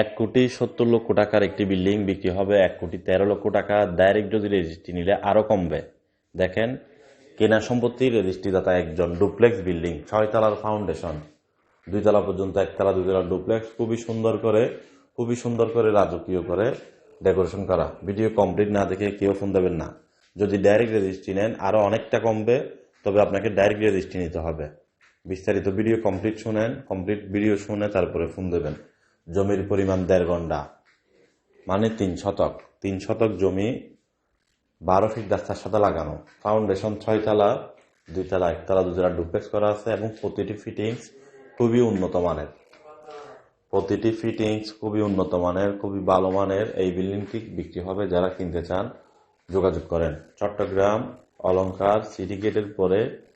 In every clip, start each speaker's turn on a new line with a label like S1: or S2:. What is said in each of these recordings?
S1: এক কোটি সত্তর লক্ষ টাকার একটি বিল্ডিং বিক্রি হবে, এক কোটি তেরো লক্ষ টাকা। ডাইরেক্ট যদি রেজিস্ট্রি নিলে আরও কমবে। দেখেন, কেনা সম্পত্তি রেজিস্ট্রিদাতা একজন ডুপ্লেক্স বিল্ডিং, ছয়তলার ফাউন্ডেশন। দুইতলা পর্যন্ত একতলা, দুইতলা ডুপ্লেক্স, খুবই সুন্দর করে, খুবই সুন্দর করে রাজকীয় করে ডেকোরেশন করা। ভিডিও কমপ্লিট না দেখে কেউ ফোন দেবেন না। যদি ডাইরেক্ট রেজিস্ট্রি নেন আরও অনেকটা কমবে, তবে আপনাকে ডাইরেক্ট রেজিস্ট্রি নিতে হবে। বিস্তারিত ভিডিও কমপ্লিট শুনেন, কমপ্লিট ভিডিও শুনে তারপরে ফোন দেবেন। জমির পরিমাণ দেড় ঘণ্টা। মানে তিন শতক। তিন শতক জমি বারো ফিট রাস্তার সাথে লাগানো। ফাউন্ডেশন ছয়তলা, দুইতলা, একতলা দুতলা ডুপ্লেক্স করা আছে এবং প্রতিটি ফিটিংস খুবই উন্নত মানের। প্রতিটি ফিটিংস খুবই উন্নত মানের, খুবই ভালো মানের। এই বিল্ডিংটি বিক্রি হবে যারা কিনতে চান, যোগাযোগ করেন। চট্টগ্রাম, অলংকার সিটি গেটের পরে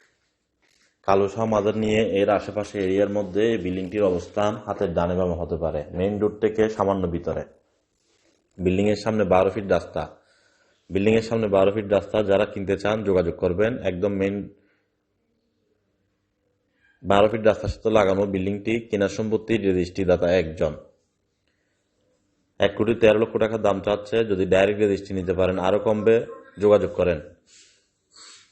S1: কালুশাহ মাজার নিয়ে এর আশেপাশে এরিয়ার মধ্যে এই বিল্ডিংটির অবস্থান হাতের ডানে বামে হতে পারে। মেইন রোড থেকে সামান্য ভিতরে। বিল্ডিং এর সামনে বারো ফিট রাস্তা। বিল্ডিং এর সামনে বারো ফিট রাস্তা, যারা কিনতে চান যোগাযোগ করবেন। একদম মেইন বারো ফিট রাস্তার সাথে লাগানো বিল্ডিংটি কেনার সম্পত্তি রেজিস্ট্রিদাতা একজন। এক কোটি তেরো লক্ষ টাকা দাম চাচ্ছে। যদি ডাইরেক্ট রেজিস্ট্রি নিতে পারেন আরও কমবে। যোগাযোগ করেন।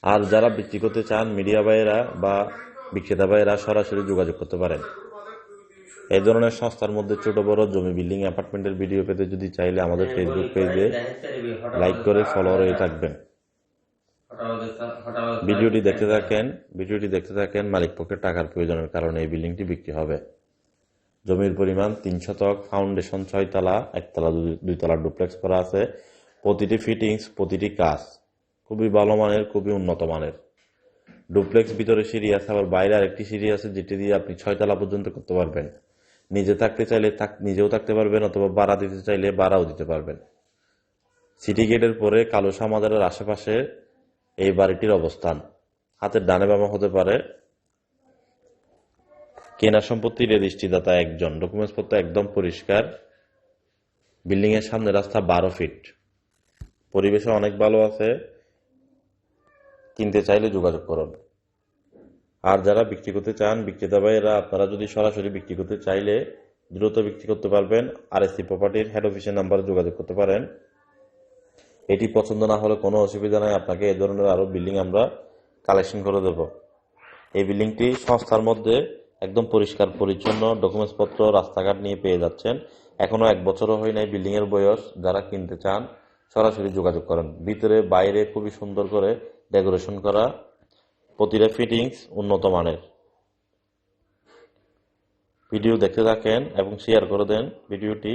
S1: আর যারা বিক্রি করতে চান, মিডিয়া ভাইয়েরা বা বিক্রেতা ভাইয়েরা সরাসরি যোগাযোগ করতে পারেন। এই ধরনের সংস্থার মধ্যে ছোট বড় জমি বিল্ডিং অ্যাপার্টমেন্টের ভিডিও পেতে যদি চাইলে আমাদের ফেসবুক পেজে লাইক করে ফলো হয়ে থাকবেন। ভিডিওটি দেখতে থাকেন, ভিডিওটি দেখতে থাকেন মালিক পক্ষের টাকার প্রয়োজনের কারণে এই বিল্ডিংটি বিক্রি হবে। জমির পরিমাণ তিন শতক ফাউন্ডেশন ছয়তলা, একতলা দুই- দুইতলা ডুপ্লেক্স করা আছে। প্রতিটি ফিটিংস প্রতিটি কাজ। খুবই ভালো মানের, খুবই উন্নত মানের। ডুপ্লেক্স ভিতরে সিঁড়ি আছে, আবার বাইরে আরেকটি সিঁড়ি আছে, যেটি দিয়ে আপনি ছয়তলা পর্যন্ত করতে পারবেন। নিজে থাকতে চাইলে নিজেও থাকতে পারবেন, অথবা ভাড়া দিতে চাইলে ভাড়াও দিতে পারবেন। সিটি গেটের পরে কালোসা মাজারের আশেপাশে এই বাড়িটির অবস্থান। হাতের ডানে বামা হতে পারে। কেনা সম্পত্তির রেজিস্ট্রিদাতা একজন। ডকুমেন্টস পত্র একদম পরিষ্কার। বিল্ডিং এর সামনে রাস্তা বারো ফিট। পরিবেশও অনেক ভালো আছে। কিনতে চাইলে যোগাযোগ করুন। আর যারা বিক্রি করতে চান, বিক্রেতা ভাইয়েরা, আপনারা যদি সরাসরি বিক্রি করতে চাইলে দ্রুত বিক্রি করতে পারবেন। আর এসি প্রপার্টির হেড অফিসের নাম্বারে যোগাযোগ করতে পারেন। এটি পছন্দ না হলে কোনো অসুবিধা নাই, আপনাকে এই ধরনের আরও বিল্ডিং আমরা কালেকশন করে দেব। এই বিল্ডিংটি সংস্থার মধ্যে একদম পরিষ্কার, পরিচ্ছন্ন ডকুমেন্টস পত্র রাস্তাঘাট নিয়ে পেয়ে যাচ্ছেন। এখনও এক বছরও হয় নাই বিল্ডিংয়ের বয়স। যারা কিনতে চান, সরাসরি যোগাযোগ করেন। ভিতরে, বাইরে খুবই সুন্দর করে ডেকোরেশন করা প্রতিটা ফিটিংস উন্নত মানের। ভিডিও দেখতে থাকেন এবং শেয়ার করে দেন ভিডিওটি